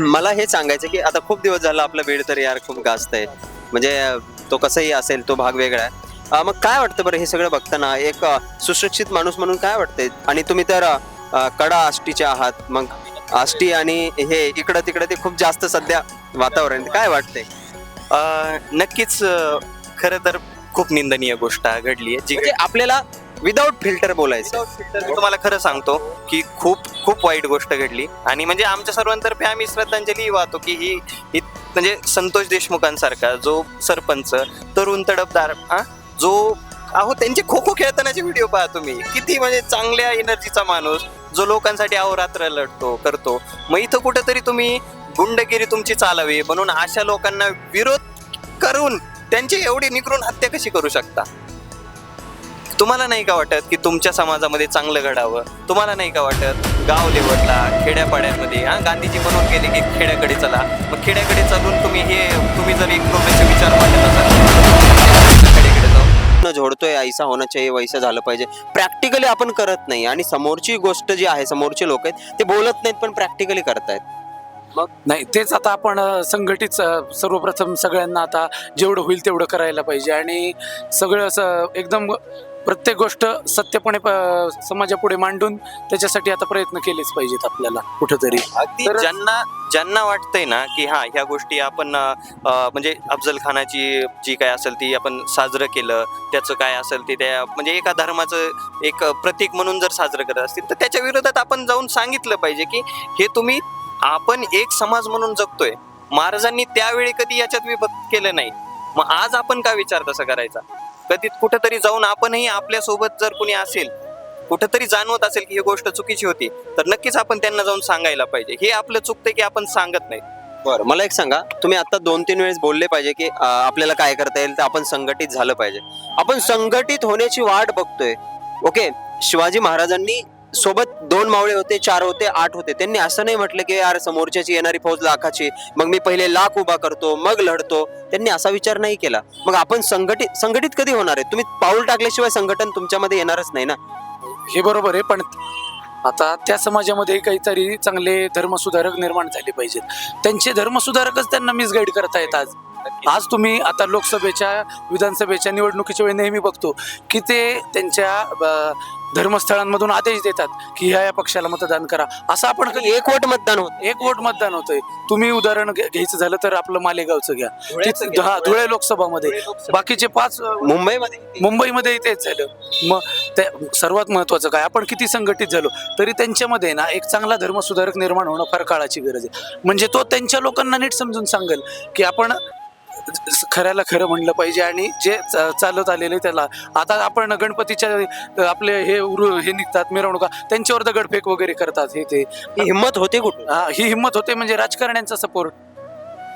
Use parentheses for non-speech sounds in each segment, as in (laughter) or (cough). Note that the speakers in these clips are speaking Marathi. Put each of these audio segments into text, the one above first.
मला हे सांगायचं की आता खूप दिवस झाला आपलं बीड तर यार खूप गाजत आहे. म्हणजे तो कसंही असेल तो भाग वेगळा आहे. मग काय वाटतं बरं हे सगळं बघताना? एक सुशिक्षित माणूस म्हणून काय वाटतंय? आणि तुम्ही तर कडा आष्टीचे आहात. मग आष्टी आणि हे इकडं तिकडं ते खूप जास्त सध्या वातावरण. काय वाटतंय? नक्कीच खरं तर खूप निंदनीय गोष्ट घडली आहे जी म्हणजे आपल्याला विदाऊट फिल्टर बोलायचं. मी तुम्हाला खरं सांगतो की खूप खूप वाईट गोष्ट घडली. आणि म्हणजे आमच्या सर्वांतर्फे आम्ही श्रद्धांजली वाहतो की ही ही म्हणजे संतोष देशमुखांसारखा जो सरपंच तरुण तडफदार हा जो अहो त्यांचे खो खो खेळतानाचे व्हिडिओ पहा तुम्ही. किती म्हणजे चांगल्या एनर्जीचा माणूस जो लोकांसाठी अहोरात्र लढतो करतो. मग इथं कुठेतरी तुम्ही गुंडगिरी तुमची चालावी म्हणून अशा लोकांना विरोध करून त्यांची एवढी निकरून हत्या कशी करू शकता? तुम्हाला नाही का वाटत की तुमच्या समाजामध्ये चांगलं घडावं? तुम्हाला नाही का वाटत? गाव लेवलला खेड्यापाड्यांमध्ये हा? गांधीजी म्हणून गेले की खेड्याकडे चला. मग खेड्याकडे चालून तुम्ही हे तुम्ही जर एक विचार मांडत असाल खेड्याकडे जाऊन. झोडतोय ऐसा होणं चाहिए वैसा झालं पाहिजे. प्रॅक्टिकली आपण करत नाही आणि समोरची गोष्ट जी आहे समोरचे लोक आहेत ते बोलत नाहीत पण प्रॅक्टिकली करतायत. नाही तेच आता आपण संघटित सर्वप्रथम सगळ्यांना आता जेवढं होईल तेवढं करायला पाहिजे. आणि सगळं असं एकदम प्रत्येक गोष्ट सत्यपणे प- समाजापुढे मांडून त्याच्यासाठी आता प्रयत्न केलेच पाहिजेत आपल्याला कुठंतरी. अगदी तर- ज्यांना ज्यांना वाटतंय ना की हा ह्या गोष्टी आपण अ, अ, म्हणजे अफजल खानाची जी काय असेल ती आपण साजरं केलं त्याचं काय असेल ते त्या म्हणजे एका धर्माचं एक प्रतीक म्हणून जर साजरं करत असतील तर त्याच्या विरोधात आपण जाऊन सांगितलं पाहिजे की हे तुम्ही आपण एक समाज म्हणून जगतोय. महाराजांनी त्यावेळी कधी याच्यात विभक्त केलं नाही. मग आज आपण का विचार तसा करायचा? कधी कुठंतरी जाऊन आपणही आपल्यासोबत जर कुणी असेल कुठंतरी जाणवत असेल की ही गोष्ट चुकीची होती तर नक्कीच आपण त्यांना जाऊन सांगायला पाहिजे. हे आपलं चुकतंय की आपण सांगत नाही. बरं मला एक सांगा. तुम्ही आता दोन तीन वेळेस बोलले पाहिजे की आपल्याला काय करता येईल तर आपण संघटित झालं पाहिजे. आपण संघटित होण्याची वाट बघतोय. ओके? शिवाजी महाराजांनी सोबत दोन मावळे होते चार होते आठ होते. त्यांनी असं नाही म्हटलं की यार समोरच्याची येणारी फौज लाखाची. मग मी पहिले लाख उभा करतो मग लढतो. त्यांनी असा विचार नाही केला. मग आपण संघटित संघटित कधी होणार आहे? तुम्ही पाऊल टाकल्याशिवाय संघटन तुमच्यामध्ये येणारच नाही ना? हे बरोबर आहे पण आता त्या समाजामध्ये काहीतरी चांगले धर्मसुधारक निर्माण झाले पाहिजेत. त्यांचे धर्मसुधारकच त्यांना मिसगाईड करतायत आज. आज तुम्ही आता लोकसभेच्या विधानसभेच्या निवडणुकीच्या वेळी नेहमी बघतो की ते त्यांच्या धर्मस्थळांमधून आदेश देतात की ह्या या पक्षाला मतदान करा. असं आपण कधी एकवट मतदान होत. एक वोट मतदान होतंय. तुम्ही उदाहरण घ्या- घ्यायचं झालं तर आपलं मालेगावचं घ्या. तिथं-. हा, धुळे लोकसभामध्ये. बाकीचे पाच अ, मुंबईमध्ये मुंबईमध्ये तेच झालं. मग त्या सर्वात महत्वाचं काय? आपण किती संघटित झालो तरी त्यांच्यामध्ये ना एक चांगला धर्मसुधारक निर्माण होणं फार काळाची गरज आहे. म्हणजे तो त्यांच्या लोकांना नीट समजून सांगेल की आपण खऱ्याला खरं म्हणलं पाहिजे आणि जे चालत आलेले त्याला. आता आपण गणपतीच्या आपले हे उरु हे निघतात मिरवणुका त्यांच्यावर दगडफेक वगैरे करतात हे ते. ही हिंमत होते कुठून? हा, ही हिंमत होते म्हणजे राजकारण्यांचा सपोर्ट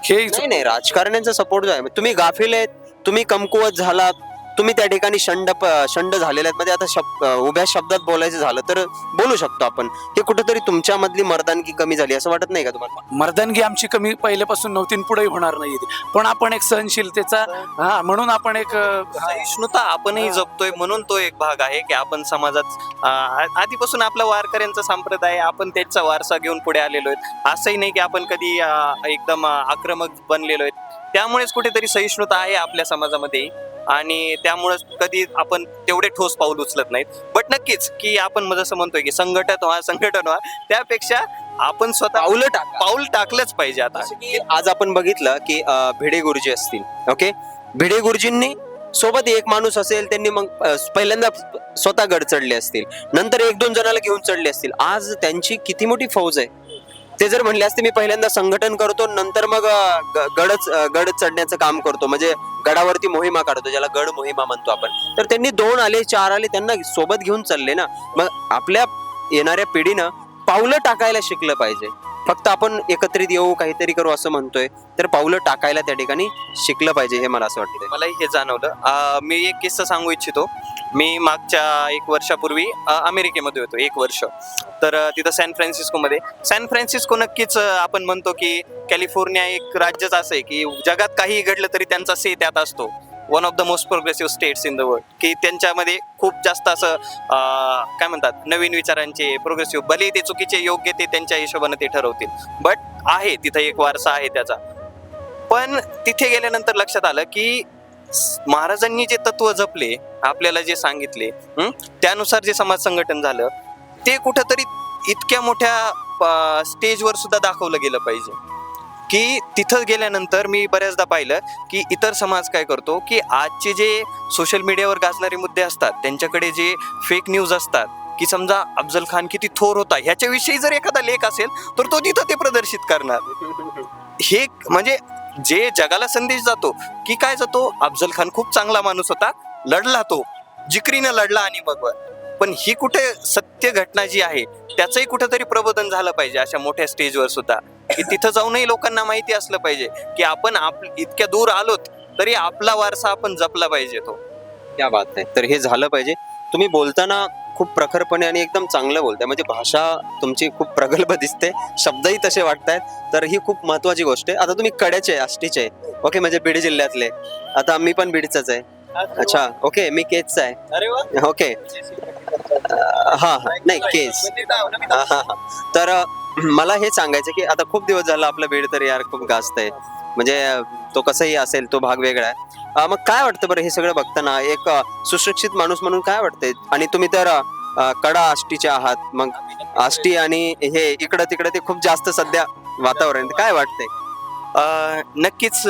हे नाही नाही राजकारण्यांचा सपोर्ट जो आहे तुम्ही गाफील आहेत तुम्ही कमकुवत झालात तुम्ही त्या ठिकाणी शंड शंड झालेले आहेत. म्हणजे आता शब उभ्या शब्दात बोलायचं झालं तर बोलू शकतो आपण. हे कुठेतरी तुमच्यामधली मर्दानगी कमी झाली असं वाटत नाही का तुम्हाला? मर्दानगी आमची कमी पहिल्यापासून नव्हती पुढेही होणार नाही ती. पण आपण एक सहनशीलतेचा हा म्हणून आपण एक सहिष्णुता आपणही जपतोय म्हणून तो एक भाग आहे की आपण समाजात आधीपासून आपला वारकऱ्यांचा संप्रदाय आहे, आपण त्याचा वारसा घेऊन पुढे आलेलो आहेत. असंही नाही की आपण कधी एकदम आक्रमक बनलेलो आहेत. त्यामुळेच कुठेतरी सहिष्णुता आहे आपल्या समाजामध्ये. आणि त्यामुळेच कधी आपण तेवढे ठोस पाऊल उचलत नाहीत. बट नक्कीच की आपण जसं म्हणतोय की संघटन व्हा संघटन व्हा त्यापेक्षा आपण स्वतः पावलं टाका. पाऊल टाकलंच पाहिजे आता. की आज आपण बघितलं की भिडे गुरुजी असतील ओके? भिडे गुरुजींनी सोबत एक माणूस असेल त्यांनी मग पहिल्यांदा स्वतः गड चढले असतील. नंतर एक दोन जणाला घेऊन चढले असतील. आज त्यांची किती मोठी फौज आहे? ते जर म्हणले असते मी पहिल्यांदा संघटन करतो नंतर मग गडच गड चढण्याचं काम करतो. म्हणजे गडावरती मोहिमा काढतो ज्याला गड मोहिमा म्हणतो आपण. तर त्यांनी दोन आले चार आले त्यांना सोबत घेऊन चालले ना. मग आपल्या येणाऱ्या पिढीनं पावलं टाकायला शिकलं पाहिजे. फक्त आपण एकत्रित येऊ काहीतरी करू असं म्हणतोय तर पावलं टाकायला त्या ठिकाणी शिकलं पाहिजे हे मला असं वाटतं मलाही हे जाणवलं. मी एक किस्सा सांगू इच्छितो. मी मागच्या एक वर्षापूर्वी अमेरिकेमध्ये होतो एक वर्ष. तर तिथं सॅन फ्रान्सिस्कोमध्ये सॅन फ्रान्सिस्को नक्कीच आपण म्हणतो की कॅलिफोर्निया एक राज्यच असं आहे की जगात काही घडलं तरी त्यांचा से त्यात असतो. One of the most progressive states in the world की त्यांच्यामध्ये खूप जास्त असं काय म्हणतात नवीन विचारांचे प्रोग्रेसिव्ह भले ते चुकीचे योग्य ते त्यांच्या हिशोबाने ते ठरवतील. बट आहे तिथं एक वारसा आहे त्याचा. पण तिथे गेल्यानंतर लक्षात आलं की महाराजांनी जे तत्व जपले आपल्याला जे सांगितले त्यानुसार जे समाज संघटन झालं ते कुठंतरी इतक्या मोठ्या स्टेजवर सुद्धा दाखवलं गेलं पाहिजे. की तिथं गेल्यानंतर मी बऱ्याचदा पाहिलं की इतर समाज काय करतो की आजचे जे सोशल मीडियावर गाजणारे मुद्दे असतात त्यांच्याकडे जे फेक न्यूज असतात की समजा अफजल खान किती थोर होता ह्याच्याविषयी जर एखादा लेख असेल तर तो तिथं ते प्रदर्शित करणार. हे म्हणजे जे जगाला संदेश जातो की काय जातो? अफजल खान खूप चांगला माणूस होता. लढला तो. जिकरीनं लढला आणि मग पण ही कुठे सत्य घटना जी आहे त्याचंही कुठेतरी प्रबोधन झालं पाहिजे अशा मोठ्या स्टेजवर सुद्धा. की तिथं जाऊनही लोकांना माहिती असलं पाहिजे की आपण आप इतक्या दूर आलोत तरी आपला वारसा आपण जपला पाहिजे तो. क्या बात आहे तर हे झालं पाहिजे. तुम्ही बोलताना खूप प्रखरपणे आणि एकदम चांगलं बोलताय. म्हणजे भाषा तुमची खूप प्रगल्भ दिसते. शब्दही तसे वाटतायत. तर ही खूप महत्वाची गोष्ट आहे. आता तुम्ही कड्याचे आहे, आष्टीचे. ओके म्हणजे बीड जिल्ह्यातले. आता मी पण बीडचाच आहे. अच्छा ओके मी केजचा आहे. ओके. हा हा नाही केज. हा, हा. तर मला हे सांगायचं की आता खूप दिवस झाला आपलं बीड तर यार खूप गाजत आहे म्हणजे तो कसंही असेल तो भाग वेगळा आहे. मग काय वाटतं बरं हे सगळं बघताना? एक सुशिक्षित माणूस म्हणून काय वाटतंय? आणि तुम्ही तर कडा आष्टीचे आहात. मग आष्टी आणि हे इकडं तिकडं ते खूप जास्त सध्या वातावरण. काय वाटतंय? नक्कीच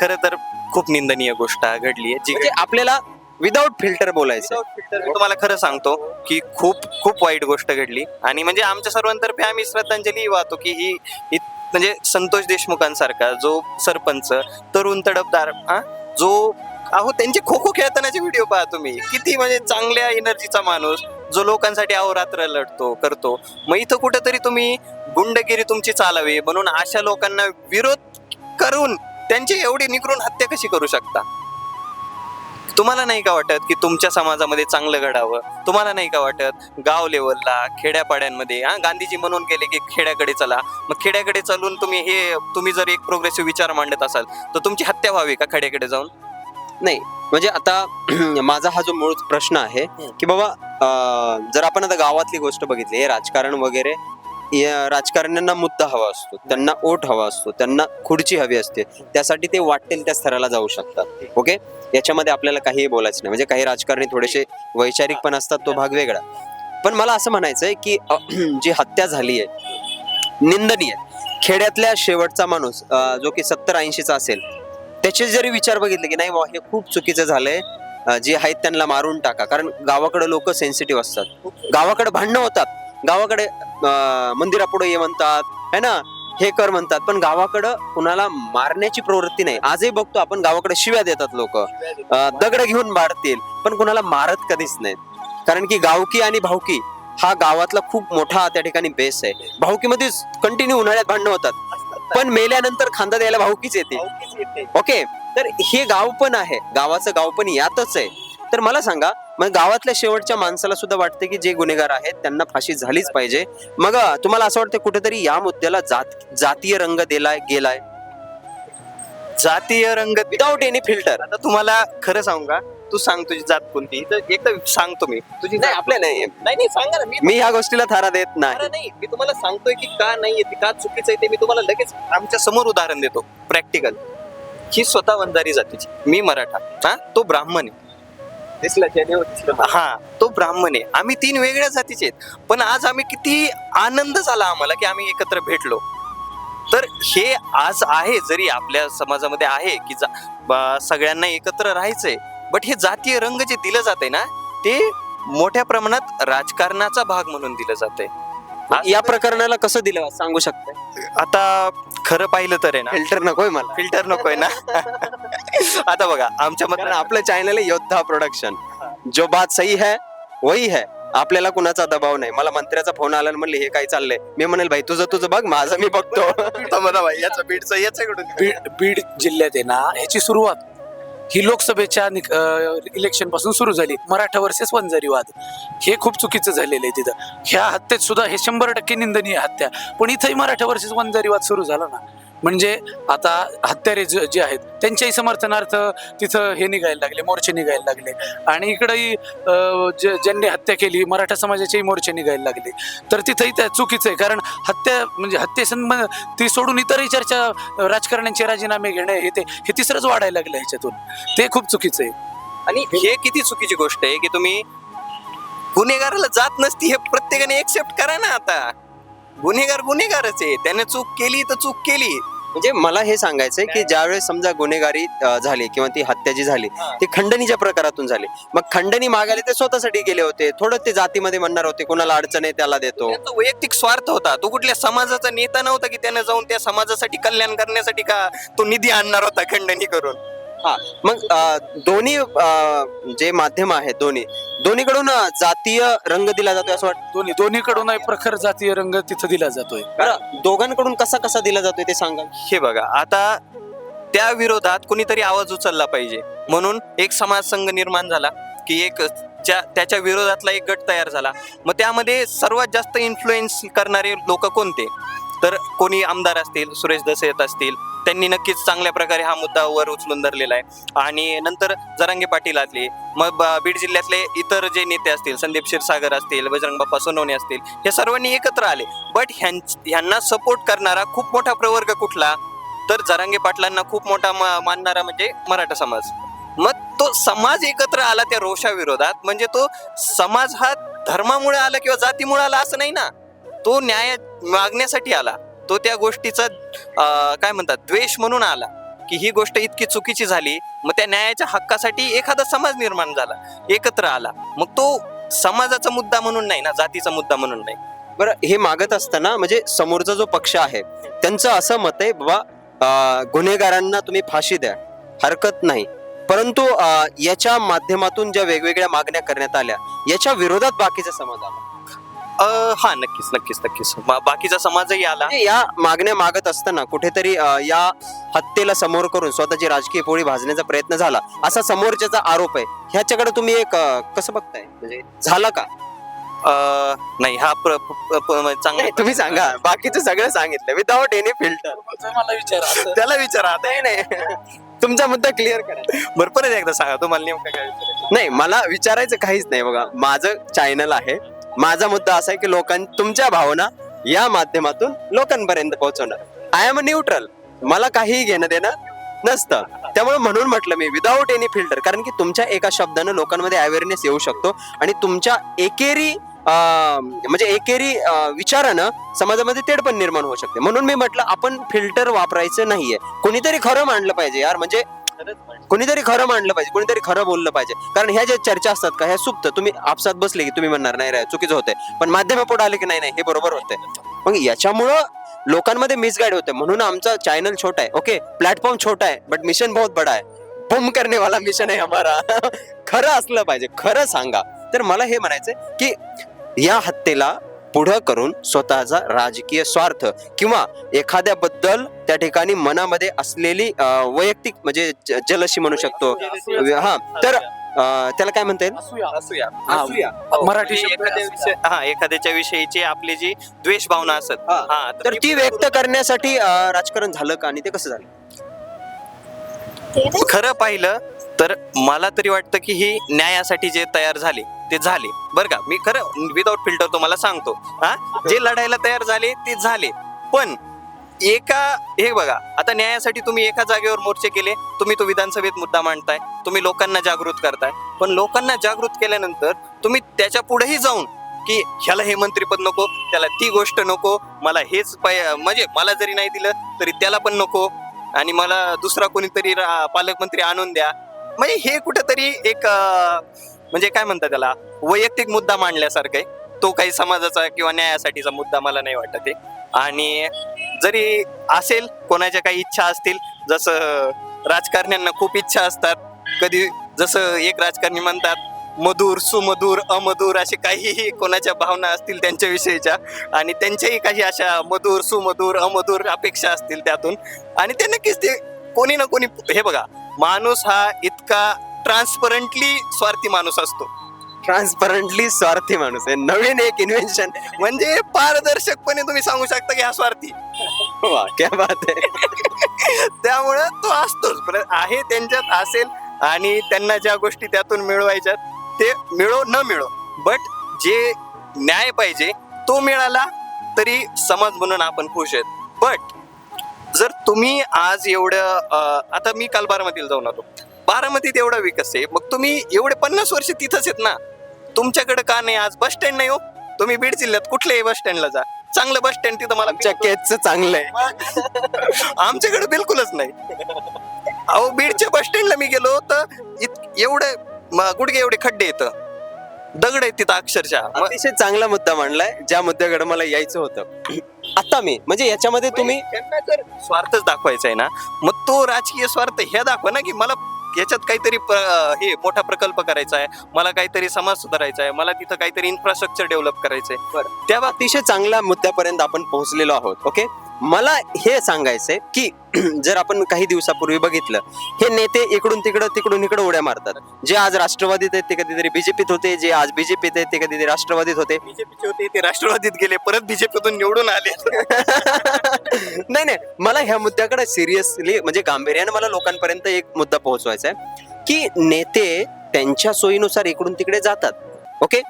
खरं तर खूप निंदनीय गोष्ट घडली आहे. जी म्हणजे आपल्याला विदाऊट फिल्टर बोलायचं मी तुम्हाला खरं सांगतो की खूप खूप वाईट गोष्ट घडली. आणि म्हणजे आमच्या सर्वांतर्फे आम्ही श्रद्धांजली वाहतो की ही म्हणजे संतोष देशमुखांसारखा जो सरपंच तरुण तडफदार हा? जो अहो त्यांचे खो खो खेळतानाचे व्हिडिओ पहा तुम्ही. किती म्हणजे चांगल्या एनर्जीचा माणूस जो लोकांसाठी अहोरात्र लढतो करतो. मग इथं कुठेतरी तुम्ही गुंडगिरी तुमची चालावी म्हणून अशा लोकांना विरोध करून त्यांची एवढी निकरून हत्या कशी करू शकता? तुम्हाला नाही का वाटत की तुमच्या समाजामध्ये चांगलं घडावं? तुम्हाला नाही का वाटत गाव लेवलला खेड्यापाड्यांमध्ये हा? गांधीजी म्हणून गेले की खेड्याकडे चला. मग खेड्याकडे चालून तुम्ही हे तुम्ही जर एक प्रोग्रेसिव्ह विचार मांडत असाल तर तुमची हत्या व्हावी का खेड्याकडे जाऊन? नाही. म्हणजे आता (clears throat) माझा हा जो मूळ प्रश्न आहे की बाबा जर आपण आता गावातली गोष्ट बघितली हे राजकारण वगैरे या राजकारण्यांना मुद्दा हवा असतो त्यांना ओट हवा असतो त्यांना खुर्ची हवी असते त्यासाठी ते वाटेल त्या स्तराला जाऊ शकतात. ओके? याच्यामध्ये आपल्याला काहीही बोलायचं नाही. म्हणजे काही राजकारणी थोडेसे वैचारिक पण असतात तो भाग वेगळा. पण मला असं म्हणायचं आहे की (clears throat) जी हत्या झाली आहे निंदनीय खेड्यातल्या शेवटचा माणूस जो की सत्तर ऐंशीचा असेल त्याचे जरी विचार बघितले की नाही बा हे खूप चुकीचं झालंय जे आहेत त्यांना मारून टाका. कारण गावाकडे लोक सेन्सिटिव्ह असतात. गावाकडे भांडणं होतात. गावाकडे मंदिरापुढे ये म्हणतात है ना? हे कर म्हणतात. पण गावाकडं कुणाला मारण्याची प्रवृत्ती नाही. आजही बघतो आपण गावाकडे शिव्या देतात लोक. दगड घेऊन मारतील. पण कुणाला मारत कधीच नाहीत. कारण की गावकी आणि भावकी हा गावातला खूप मोठा त्या ठिकाणी बेस आहे. भावकीमध्ये कंटिन्यू उन्हाळ्यात भांडणं होतात. पण मेल्यानंतर खांदा द्यायला भावकीच येते ओके तर हे गाव पण आहे. गावाचं गाव पण यातच आहे. तर मला सांगा मग गावातल्या शेवटच्या माणसाला सुद्धा वाटते की जे गुन्हेगार आहेत त्यांना फाशी झालीच पाहिजे. मग तुम्हाला असं वाटतं कुठेतरी या मुद्द्याला जात जातीय रंग दिलाय गेलाय? जातीय रंग विदाऊट एनी फिल्टर आता तुम्हाला खरं सांगू का? तू सांग तुझी जात कोणती? तर एकदा सांगतो मी. तुझी नाही आपल्या नाही. नाही नाही सांगा ना. मी मी ह्या गोष्टीला थारा देत नाही. नाही. मी तुम्हाला सांगतोय की का नाहीये ते का चुकीचं आहे ते मी तुम्हाला लगेच आमच्यासमोर उदाहरण देतो. प्रॅक्टिकल ही स्वतः वंजारी जातीची. मी मराठा. हा? तो ब्राह्मण आहे. दिसला हा तो ब्राह्मण आहे. आम्ही तीन वेगळ्या जातीचे आहेत. पण आज आम्ही किती आनंद झाला आम्हाला की आम्ही एकत्र भेटलो. तर हे आज आहे जरी आपल्या समाजामध्ये आहे की जा- सगळ्यांना एकत्र राहायचंय बट हे जातीय रंग जे दिलं जाते ना ते मोठ्या प्रमाणात राजकारणाचा भाग म्हणून दिलं जाते या प्रकरणाला कसं दिलं सांगू शकता? आता खरं पाहिलं तर आहे ना. फिल्टर नकोय मला. फिल्टर नकोय ना. (laughs) आता बघा आमच्या कारण मत आपलं चॅनल आहे योद्धा प्रोडक्शन जो बात सही है वही है. आपल्याला कुणाचा दबाव नाही. मला मंत्र्याचा फोन आला आणि म्हणले हे काय चाललंय? मी म्हणेल भाई तुझं तुझं बघ माझं मी बघतो. (laughs) मला भाई याचं बीडचं याच्याकडून बीड बीड जिल्ह्यात आहे ना ह्याची सुरुवात ही लोकसभेच्या इलेक्शनपासून सुरू झाली. मराठा वर्सेस वंजारी वाद हे खूप चुकीचं झालेलं आहे तिथं. ह्या हत्येत सुद्धा हे शंभर टक्के निंदनीय हत्या. पण इथंही मराठा वर्सेस वंजारी वाद सुरू झाला ना. म्हणजे आता हत्यारे जे जे आहेत त्यांच्याही समर्थनार्थ तिथं हे निघायला लागले मोर्चे निघायला लागले. आणि इकडंही जे- ज्यांनी हत्या केली मराठा समाजाचेही मोर्चे निघायला लागले. तर तिथंही त्या चुकीचं आहे. कारण हत्या म्हणजे हत्येसंबंध ती सोडून इतरही चर्चा राजकारण्यांचे राजीनामे घेणे हे ते हे तिसरंच वाढायला लागलं ह्याच्यातून. ते खूप चुकीचं आहे. आणि हे किती चुकीची गोष्ट आहे की तुम्ही गुन्हेगाराला जात नसती हे प्रत्येकाने एक्सेप्ट करा ना आता. गुन्हेगार गुन्हेगारच आहे. त्याने चूक केली तर चूक केली. म्हणजे मला हे सांगायचंय की ज्यावेळेस समजा गुन्हेगारी अं, झाली किंवा ती हत्या जी झाली. ती खंडणीच्या प्रकारातून झाली. मग खंडणी मागायला ते स्वतःसाठी गेले होते. थोडं ते जातीमध्ये म्हणणार होते कोणाला अडचण आहे त्याला देतो. त्याचा वैयक्तिक स्वार्थ होता. तो कुठल्या समाजाचा नेता नव्हता की त्याने जाऊन त्या समाजासाठी कल्याण करण्यासाठी का तो निधी आणणार होता खंडणी करून? हा मग अं, दोन्ही अं, जे माध्यम आहेत दोन्ही दोन्हीकडून अं, जातीय रंग दिला जातोय असं वाटतं? दोन्ही दोन्हीकडून प्रखर जातीय रंग तिथं दिला जातोय. बरं दोघांकडून कसा कसा दिला जातोय ते सांगा. हे बघा आता त्या विरोधात कुणीतरी आवाज उचलला पाहिजे. म्हणून एक समाज संघ निर्माण झाला की एक ज्या त्याच्या विरोधातला एक गट तयार झाला. मग त्यामध्ये सर्वात जास्त इन्फ्लुएन्स करणारे लोक कोणते? तर कोणी आमदार असतील सुरेश दसे येत असतील त्यांनी नक्कीच चांगल्या प्रकारे हा मुद्दा वर उचलून धरलेला आहे. आणि नंतर जरांगे पाटील आले मग बीड जिल्ह्यातले इतर जे नेते असतील संदीप क्षीरसागर असतील बजरंग बाप्पा सोनवणे असतील हे सर्वांनी एकत्र आले. बट ह्यांना सपोर्ट करणारा खूप मोठा प्रवर्ग कुठला? तर जरांगे पाटलांना खूप मोठा मा- मानणारा म्हणजे मराठा समाज. मग तो समाज एकत्र आला त्या रोषा विरोधात म्हणजे तो समाज हा धर्मामुळे आला किंवा जातीमुळे आला असं नाही ना. तो न्याय मागण्यासाठी आला. तो त्या गोष्टीचा काय म्हणतात द्वेष म्हणून आला की ही गोष्ट इतकी चुकीची झाली मग त्या न्यायाच्या हक्कासाठी एखादा समाज निर्माण झाला एकत्र आला. मग तो समाजाचा मुद्दा म्हणून नाही ना जातीचा मुद्दा म्हणून नाही. बरं हे मागत असताना म्हणजे समोरचा जो पक्ष आहे त्यांचं असं मत आहे बाबा गुन्हेगारांना तुम्ही फाशी द्या हरकत नाही. परंतु याच्या माध्यमातून ज्या वेगवेगळ्या मागण्या करण्यात आल्या याच्या विरोधात बाकीचा समाज आला. अं, हा नक्कीच नक्कीच नक्कीच. बाकीचा समाजही आला. म्हणजे या मागण्या मागत असताना कुठेतरी अं, या हत्येला समोर करून स्वतःची राजकीय पोळी भाजण्याचा प्रयत्न झाला. असा समोरच्याचा आरोप आहे. ह्याच्याकडे तुम्ही एक अं, कसं बघताय? म्हणजे झाला का? अं, नाही हा प्र- प- प- नाही, चांगला तुम्ही सांगा. बाकीचं सगळं सांगितलं. विदाउट एनी फिल्टर मला विचार त्याला विचारा आता. नाही नाही. तुमचा मुद्दा क्लिअर करा. बरं परत एकदा सांगा. तुम्हाला नेमकं काय विचारायचं? नाही मला विचारायचं काहीच नाही. बघा माझं चॅनल आहे. माझा मुद्दा असा आहे की लोकां तुमच्या भावना या माध्यमातून लोकांपर्यंत पोहोचवणं. आय एम अ न्यूट्रल मला काहीही घेणं देणं नसतं. त्यामुळे म्हणून म्हटलं मी विदाऊट एनी फिल्टर कारण की तुमच्या एका शब्दानं लोकांमध्ये अवेअरनेस येऊ शकतो आणि तुमच्या एकेरी म्हणजे एकेरी विचारानं समाजामध्ये तेड पण निर्माण होऊ शकते. म्हणून मी म्हटलं आपण फिल्टर वापरायचं नाहीये. कोणीतरी खरं मांडलं पाहिजे यार. म्हणजे कोणीतरी खरं मांडलं पाहिजे कोणीतरी खरं बोललं पाहिजे. कारण ह्या ज्या चर्चा असतात का ह्या सुप्त तुम्ही आपसात बसले की तुम्ही म्हणणार नाही रे चुकीचं होतंय. पण माध्यम पुढे आले की नाही नाही हे बरोबर होतंय. मग याच्यामुळं लोकांमध्ये मिसगाईड होते म्हणून आमचा चॅनल छोटा आहे. ओके प्लॅटफॉर्म छोटा आहे बट मिशन बहुत बडा आहे. बुम करने वाला मिशन आहे हमारा (laughs) खरं असलं पाहिजे खरं सांगा. तर मला हे म्हणायचंय की या हत्येला पुढं करून स्वतःचा राजकीय स्वार्थ किंवा एखाद्याबद्दल त्या ठिकाणी मनामध्ये असलेली वैयक्तिक म्हणजे जलशी म्हणू शकतो. हा तर त्याला काय म्हणता येईल? असूया. हा, असूया. मराठी म्हणजे शब्द एखाद्या विषय- हा एखाद्याच्या विषयीची आपली जी द्वेष भावना असत हा. तर ती व्यक्त करण्यासाठी राजकारण झालं का आणि ते कसं झालं? खरं पाहिलं तर मला तरी वाटतं की ही न्यायासाठी जे तयार झाले ते झाले. बरं का? मी खरं विदाऊट फिल्टर तुम्हाला सांगतो. हा? जे लढायला तयार झाले ते झाले. पण एका हे बघा आता न्यायासाठी तुम्ही एका जागेवर मोर्चे केले. तुम्ही तो विधानसभेत मुद्दा मांडताय. तुम्ही लोकांना जागृत करताय. पण लोकांना जागृत केल्यानंतर तुम्ही त्याच्या पुढेही जाऊन की ह्याला हे मंत्रीपद नको त्याला ती गोष्ट नको मला हेच पाय- म्हणजे मला जरी नाही दिलं तरी त्याला पण नको आणि मला दुसरा कोणीतरी पालकमंत्री आणून द्या. म्हणजे हे कुठेतरी एक म्हणजे काय म्हणतात त्याला? वैयक्तिक मुद्दा मांडल्यासारखं आहे. तो काही समाजाचा किंवा न्यायासाठीचा मुद्दा मला नाही वाटत आहे. आणि जरी असेल कोणाच्या काही इच्छा असतील जसं राजकारण्यांना खूप इच्छा असतात कधी जसं एक राजकारणी म्हणतात मधुर सुमधुर अमधुर असे काहीही कोणाच्या भावना असतील त्यांच्याविषयीच्या आणि त्यांच्याही काही अशा मधुर सुमधुर अमधुर अपेक्षा असतील त्यातून. आणि ते नक्कीच ते कोणी ना कोणी हे बघा माणूस हा इतका ट्रान्सपरंटली स्वार्थी माणूस असतो. ट्रान्सपरंटली स्वार्थी माणूस आहे. नवीन एक इन्व्हेन्शन म्हणजे पारदर्शकपणे तुम्ही सांगू शकता की हा स्वार्थी. वा क्या बात आहे. त्यामुळं तो असतोच. पण आहे त्यांच्यात असेल आणि त्यांना ज्या गोष्टी त्यातून मिळवायच्यात ते मिळो न मिळो. बट जे न्याय पाहिजे तो मिळाला तरी समाज म्हणून आपण खुश आहेत. बट जर तुम्ही आज एवढं आता मी काल बारामतीला जाऊन आलो. बारामतीत एवढा विकास आहे. मग तुम्ही एवढे पन्नास वर्ष तिथंच आहेत ना. तुमच्याकडे का नाही आज बस स्टँड नाही हो? तुम्ही बीड जिल्ह्यात कुठल्याही बस स्टँडला जा. चांगलं बस स्टँड तिथं मला केसचं चांगलं आहे. (laughs) आमच्याकडे बिलकुलच नाही. अहो बीडच्या बस स्टँडला मी गेलो तर इत- एवढे गुडघे एवढे खड्डे येत दगड आहेत तिथं अक्षरशः. अतिशय चांगला मुद्दा मांडलाय ज्या मुद्द्याकडे मला यायचं होतं. आता मी म्हणजे याच्यामध्ये तुम्ही त्यांना जर स्वार्थच दाखवायचा आहे ना मग तो राजकीय स्वार्थ हे दाखवा ना की मला याच्यात काहीतरी प्र- हे मोठा प्रकल्प करायचा आहे मला काहीतरी समाज सुधारायचा आहे मला तिथं काहीतरी इन्फ्रास्ट्रक्चर डेव्हलप करायचंय. त्या अतिशय चांगल्या मुद्द्यापर्यंत आपण पोहोचलेलो आहोत ओके मला हे सांगायचंय की (clears throat) जर आपण काही दिवसापूर्वी बघितलं हे नेते इकडून तिकडं तिकडून इकडं उड्या मारतात. जे आज राष्ट्रवादीत आहेत ते कधीतरी बीजेपीत होते. जे आज बीजेपीत आहेत ते कधीतरी राष्ट्रवादीत होते. (laughs) बीजेपीचे होते ते राष्ट्रवादीत गेले परत बीजेपीतून निवडून आले. (laughs) नाही नाही. मला ह्या मुद्द्याकडे सिरियसली म्हणजे गांभीर्याने मला लोकांपर्यंत एक मुद्दा पोहोचवायचा आहे की नेते त्यांच्या सोयीनुसार इकडून तिकडे जातात. ओके?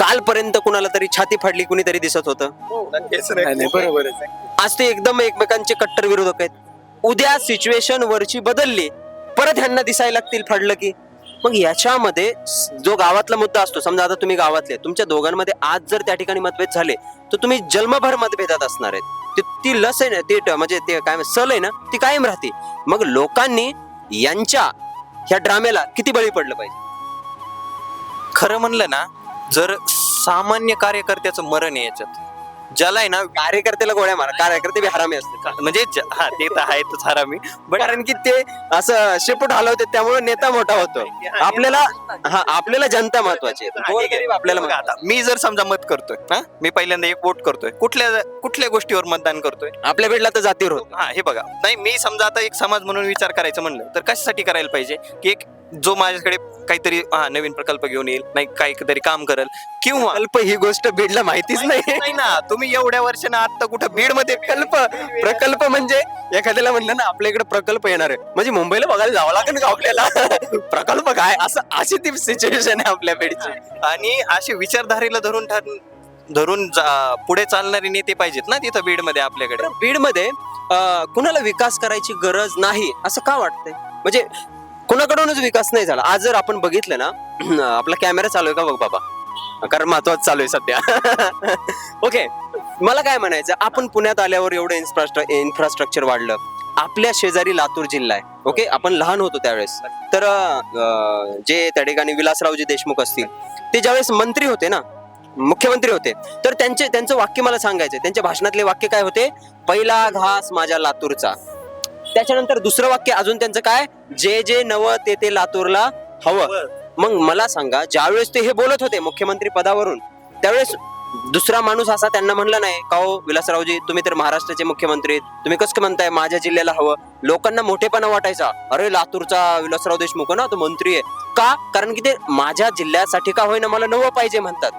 कालपर्यंत कुणाला तरी छाती फाडली कुणीतरी दिसत होतं. बरोबर आज ते एकदम एकमेकांचे कट्टर विरोधक आहेत. उद्या सिच्युएशन वरची बदलली परत ह्यांना दिसायला लागतील फाडलं की. मग याच्यामध्ये जो गावातला मुद्दा असतो समजा आता तुम्ही गावातले तुमच्या दोघांमध्ये आज जर त्या ठिकाणी मतभेद झाले तर तुम्ही जन्मभर मतभेदात असणार आहेत. ती- लस आहे ना ती म्हणजे ते काय सल आहे ना ती कायम राहते. मग लोकांनी यांच्या ह्या ड्राम्याला किती बळी पडलं पाहिजे? खरं म्हणलं ना जर सामान्य कार्यकर्त्याचं मरण आहे याच्यात ज्याला आहे ना कार्यकर्त्याला गोळ्या मारा कार्यकर्ते बी हरामी असतात. म्हणजे ज- हा ते तर आहेतच हरामी. बट कारण की ते असं शेपूट हलवते त्यामुळे नेता मोठा होतो. आपल्याला हा आपल्याला जनता महत्वाची आहे. गोरगरीब आपल्याला बघा महत्वाचं. आता मी जर समजा मत करतोय हा मी पहिल्यांदा एक वोट करतोय. कुठल्या कुठल्या गोष्टीवर मतदान करतोय? आपल्या बीडला तर जातीवर होत. हा हे बघा. नाही मी समजा आता एक समाज म्हणून विचार करायचं म्हणलं तर कशासाठी करायला पाहिजे? की एक जो माझ्याकडे काहीतरी हा नवीन प्रकल्प घेऊन येईल नाही काहीतरी काम करेल किंवा अल्प ही गोष्ट बीडला माहितीच नाही. नाही ना. तुम्ही एवढ्या वर्षानं आता कुठं बीडमध्ये प्रकल्प प्रकल्प म्हणजे एखाद्याला म्हणलं ना आपल्या इकडे प्रकल्प येणार आहे. म्हणजे मुंबईला बघायला जावं लागेल का आपल्याला? प्रकल्प काय? असं अशी ती सिच्युएशन आहे आपल्या बीडची आणि असे विचारधारेला धरून ठर धरून जा- पुढे चालणारे नेते पाहिजेत ना तिथं बीडमध्ये आपल्याकडे. बीडमध्ये अं, कुणाला विकास करायची गरज नाही असं का वाटतंय? म्हणजे कुणाकडूनच विकास नाही झाला. आज जर आपण बघितलं ना (clears throat) आपला कॅमेरा चालू आहे का बघ बाबा? कारण महत्वाचं चालू आहे सध्या. (laughs) ओके मला काय म्हणायचं आपण पुण्यात आल्यावर एवढं इन्फ्रास्ट्र इन्फ्रास्ट्रक्चर वाढलं. आपल्या शेजारी लातूर जिल्हा आहे. ओके आपण लहान होतो त्यावेळेस. तर जे त्या ठिकाणी विलासरावजी देशमुख असतील ते ज्यावेळेस मंत्री होते ना मुख्यमंत्री होते तर त्यांचे त्यांचं वाक्य मला सांगायचं त्यांच्या भाषणातले वाक्य काय होते? पहिला घास माझ्या लातूरचा. त्याच्यानंतर दुसरं वाक्य अजून त्यांचं काय? जे जे नवं ते ते लातूरला हवं. मग मला सांगा ज्यावेळेस ते हे बोलत होते मुख्यमंत्री पदावरून त्यावेळेस दुसरा माणूस असा त्यांना म्हणला नाही का हो विलासरावजी तुम्ही तर महाराष्ट्राचे मुख्यमंत्री. तुम्ही कसं म्हणताय माझ्या जिल्ह्याला हवं. लोकांना मोठेपणा वाटायचा. अरे लातूरचा विलासराव देशमुख आहे ना तो मंत्री आहे. का? कारण की ते माझ्या जिल्ह्यासाठी का होईना मला नवं पाहिजे म्हणतात.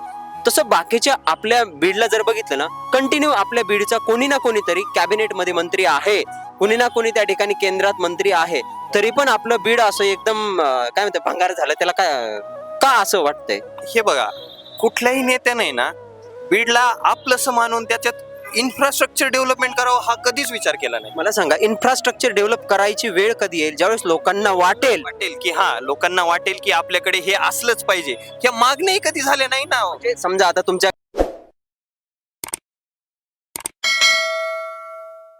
तसं बाकीच्या आपल्या बीडला जर बघितलं ना कंटिन्यू आपल्या बीडचा कोणी ना कोणीतरी कॅबिनेटमध्ये मंत्री आहे. कोणी ना कोणी त्या ठिकाणी केंद्रात मंत्री आहे. तरी पण आपलं बीड असं एकदम अं, काय म्हणते भंगार झालं. त्याला काय का असं वाटतंय? हे बघा कुठल्याही नेत्याने ना बीडला आपलंसं मानून त्याच्यात इन्फ्रास्ट्रक्चर डेव्हलपमेंट करावं हा कधीच विचार केला नाही. मला सांगा इन्फ्रास्ट्रक्चर डेव्हलप करायची वेळ कधी येईल? ज्यावेळेस लोकांना वाटेल. वाटेल की हा लोकांना वाटेल की आपल्याकडे हे असलंच पाहिजे. ह्या मागण्याही कधी झाल्या नाही ना म्हणजे समजा आता तुमच्या